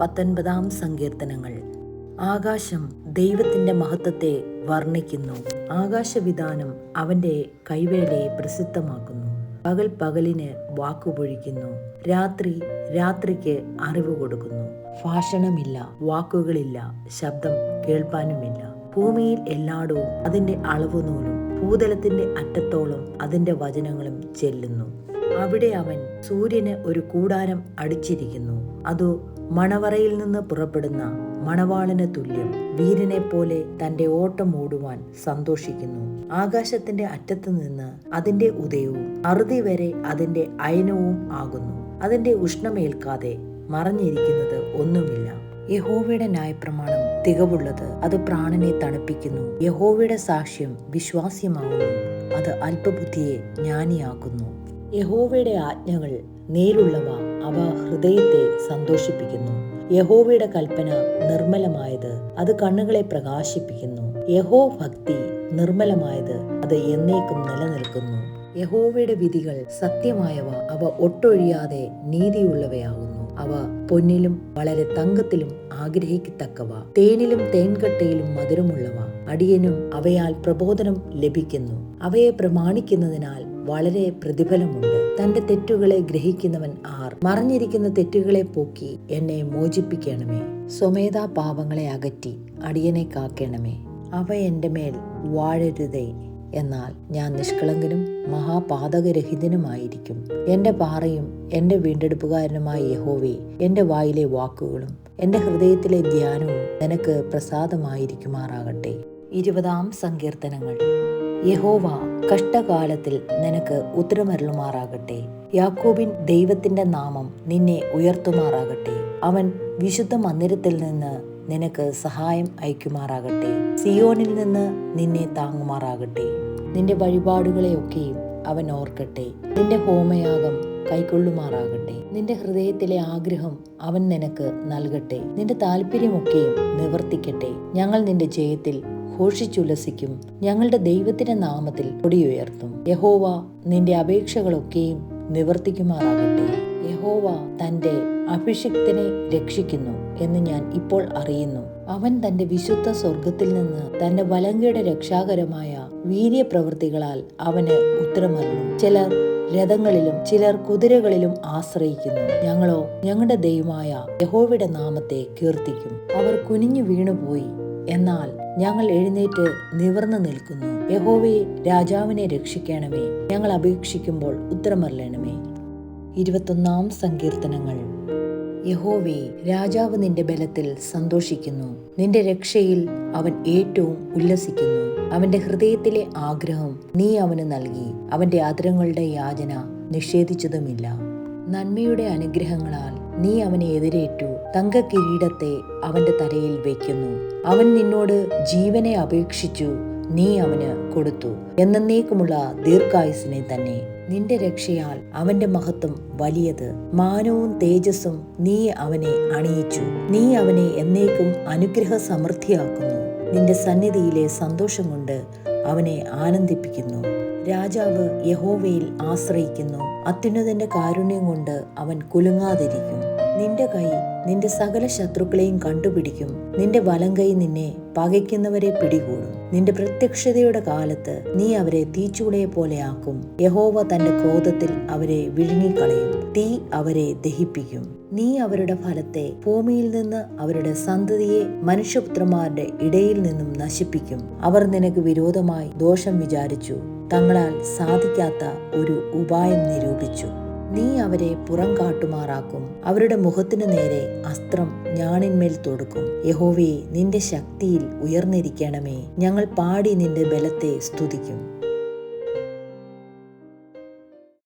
പത്തൊൻപതാം സങ്കീർത്തനങ്ങൾ. ആകാശം ദൈവത്തിന്റെ മഹത്വത്തെ വർണിക്കുന്നു. ആകാശവിധാനം അവന്റെ കൈവേലയെ പ്രസിദ്ധമാക്കുന്നു. പകൽ പകലിന് വാക്കുപൊഴിക്കുന്നു. രാത്രി രാത്രിക്ക് അറിവ് കൊടുക്കുന്നു. ഭാഷണമില്ല വാക്കുകളില്ല ശബ്ദം കേൾപ്പാനുമില്ല. ഭൂമിയിൽ എല്ലായിടവും അതിന്റെ അളവ് നൂലും ഭൂതലത്തിന്റെ അറ്റത്തോളം അതിന്റെ വചനങ്ങളും ചെല്ലുന്നു. അവിടെ അവൻ സൂര്യന് ഒരു കൂടാരം അടിച്ചിരിക്കുന്നു. അത് മണവറയിൽ നിന്ന് പുറപ്പെടുന്ന മണവാളന് തുല്യം വീരനെ പോലെ തന്റെ ഓട്ടം ഓടുവാൻ സന്തോഷിക്കുന്നു. ആകാശത്തിന്റെ അറ്റത്ത് നിന്ന് അതിന്റെ ഉദയവും അറുതി വരെ അതിന്റെ അയനവും ആകുന്നു. അതിന്റെ ഉഷ്ണമേൽക്കാതെ മറഞ്ഞിരിക്കുന്നത് ഒന്നുമില്ല. യഹോവയുടെ ന്യായപ്രമാണം തികവുള്ളത് അത് പ്രാണനെ തണുപ്പിക്കുന്നു. യഹോവയുടെ സാക്ഷ്യം വിശ്വാസ്യമാകുന്നു. അത് അല്പബുദ്ധിയെ ജ്ഞാനിയാക്കുന്നു. യഹോവയുടെ ആജ്ഞകൾ നേരുള്ളവ അവ ഹൃദയത്തെ സന്തോഷിപ്പിക്കുന്നു. യഹോവയുടെ കൽപ്പന നിർമ്മലമായത് അത് കണ്ണുകളെ പ്രകാശിപ്പിക്കുന്നു. യഹോ ഭക്തി നിർമ്മലമായത് അത് എന്നേക്കും നിലനിൽക്കുന്നു. യഹോവയുടെ വിധികൾ സത്യമായവ അവ ഒട്ടൊഴിയാതെ നീതിയുള്ളവയാകുന്നു. അവ പൊന്നിലും വളരെ തങ്കത്തിലും ആഗ്രഹിക്കത്തക്കവ. തേനിലും തേൻകട്ടയിലും മധുരമുള്ളവ. അടിയനും അവയാൽ പ്രബോധനം ലഭിക്കുന്നു. അവയെ പ്രമാണിക്കുന്നതിനാൽ വളരെ പ്രതിഫലമുണ്ട്. തന്റെ തെറ്റുകളെ ഗ്രഹിക്കുന്നവൻ ആർ. മറിഞ്ഞിരിക്കുന്ന തെറ്റുകളെ പോക്കി എന്നെ മോചിപ്പിക്കണമേ. സ്വമേധാ പാപങ്ങളെ അകറ്റി അടിയനെ കാക്കണമേ. അവ എന്റെ മേൽ വാഴരുതേ എന്നാൽ ഞാൻ നിഷ്കളങ്കനും മഹാപാതകരഹിതനുമായിരിക്കും. എന്റെ പാറയും എന്റെ വീണ്ടെടുപ്പുകാരനുമായ യഹോവേ എന്റെ വായിലെ വാക്കുകളും എന്റെ ഹൃദയത്തിലെ ധ്യാനവും നിനക്ക് പ്രസാദമായിരിക്കുമാറാകട്ടെ. ഇരുപതാം സങ്കീർത്തനങ്ങൾ. യഹോവ കഷ്ടകാലത്തിൽ നിനക്ക് ഉത്തരമരുളുമാറാകട്ടെ. യാക്കോബിൻ ദൈവത്തിന്റെ നാമം നിന്നെ ഉയർത്തുമാറാകട്ടെ. അവൻ വിശുദ്ധ മന്ദിരത്തിൽ നിന്ന് നിനക്ക് സഹായം അയക്കുമാറാകട്ടെ. സിയോനിൽ നിന്ന് നിന്നെ താങ്ങുമാറാകട്ടെ. നിന്റെ വഴിപാടുകളെയൊക്കെയും അവൻ ഓർക്കട്ടെ. നിന്റെ ഹോമയാഗം കൈക്കൊള്ളുമാറാകട്ടെ. നിന്റെ ഹൃദയത്തിലെ ആഗ്രഹം അവൻ നിനക്ക് നൽകട്ടെ. നിന്റെ താല്പര്യമൊക്കെയും നിവർത്തിക്കട്ടെ. ഞങ്ങൾ നിന്റെ ജയത്തിൽ ഘോഷിച്ചുല്ലസിക്കും. ഞങ്ങളുടെ ദൈവത്തിന്റെ നാമത്തിൽ കൊടിയുയർത്തും. യഹോവ നിന്റെ അപേക്ഷകളൊക്കെയും നിവർത്തിക്കുമാറാകട്ടെ. യഹോവ തന്റെ അഭിഷിക്തനെ രക്ഷിക്കുന്നു എന്ന് ഞാൻ ഇപ്പോൾ അറിയുന്നു. അവൻ തന്റെ വിശുദ്ധ സ്വർഗത്തിൽ നിന്ന് തന്റെ വലങ്കയുടെ രക്ഷാകരമായ വീര്യപ്രവൃത്തികളാൽ അവന് ഉത്തരമറിഞ്ഞു ചിലർ രഥങ്ങളിലും ചിലർ കുതിരകളിലും ആശ്രയിക്കുന്നു. ഞങ്ങളോ ഞങ്ങളുടെ ദൈവമായ യഹോവയുടെ നാമത്തെ കീർത്തിക്കും. അവർ കുനിഞ്ഞു വീണുപോയി. എന്നാൽ ഞങ്ങൾ എഴുന്നേറ്റ് നിവർന്നു നിൽക്കുന്നു. യഹോവയെ രാജാവിനെ രക്ഷിക്കണമേ. ഞങ്ങൾ അപേക്ഷിക്കുമ്പോൾ ഉത്തരമറിയണമേ ഇരുപത്തൊന്നാം സങ്കീർത്തനങ്ങൾ. യഹോവേ രാജാവ് നിന്റെ ബലത്തിൽ സന്തോഷിക്കുന്നു. നിന്റെ രക്ഷയിൽ അവൻ ഏറ്റവും ഉല്ലസിക്കുന്നു. അവന്റെ ഹൃദയത്തിലെ ആഗ്രഹം നീ അവന് നൽകി. അവന്റെ ആദരങ്ങളുടെ യാചന നിഷേധിച്ചതുമില്ല. നന്മയുടെ അനുഗ്രഹങ്ങളാൽ നീ അവനെ എതിരേറ്റു. തങ്ക കിരീടത്തെ അവന്റെ തലയിൽ വയ്ക്കുന്നു അവൻ നിന്നോട് ജീവനെ അപേക്ഷിച്ചു നീ അവന് കൊടുത്തു. എന്നേക്കുമുള്ള ദീർഘായുസിനെ തന്നെ. നിന്റെ രക്ഷയാൽ അവന്റെ മഹത്വം വലിയത്. മാനവും തേജസ്സും നീ അവനെ അണിയിച്ചു. നീ അവനെ എന്നേക്കും അനുഗ്രഹ സമൃദ്ധിയാക്കുന്നു നിന്റെ സന്നിധിയിലെ സന്തോഷം കൊണ്ട് അവനെ ആനന്ദിപ്പിക്കുന്നു. രാജാവ് യഹോവയിൽ ആശ്രയിക്കുന്നു. അത്യുന്നതന്റെ കാരുണ്യം കൊണ്ട് അവൻ കുലുങ്ങാതിരിക്കും. നിന്റെ കൈ നിന്റെ സകല ശത്രുക്കളെയും കണ്ടുപിടിക്കും. നിന്റെ വലം കൈ നിന്നെ പകയ്ക്കുന്നവരെ പിടികൂടും. നിന്റെ പ്രത്യക്ഷതയുടെ കാലത്ത് നീ അവരെ തീച്ചൂളയെ പോലെ ആക്കും. യഹോവ തന്റെ ക്രോധത്തിൽ അവരെ വിഴുങ്ങിക്കളയും. തീ അവരെ ദഹിപ്പിക്കും. നീ അവരുടെ ഫലത്തെ ഭൂമിയിൽ നിന്ന് അവരുടെ സന്തതിയെ മനുഷ്യപുത്രന്മാരുടെ ഇടയിൽ നിന്നും നശിപ്പിക്കും. അവർ നിനക്ക് വിരോധമായി ദോഷം വിചാരിച്ചു. തങ്ങളാൽ സാധിക്കാത്ത ഒരു ഉപായം നിരൂപിച്ചു. നീ അവരെ പുറം കാട്ടുമാറാക്കും. അവരുടെ മുഖത്തിനു നേരെ അസ്ത്രം ഞാണിന്മേൽ തൊടുക്കും. യഹോവേ നിന്റെ ശക്തിയിൽ ഉയർന്നിരിക്കണമേ. ഞങ്ങൾ പാടി നിന്റെ ബലത്തെ സ്തുതിക്കും.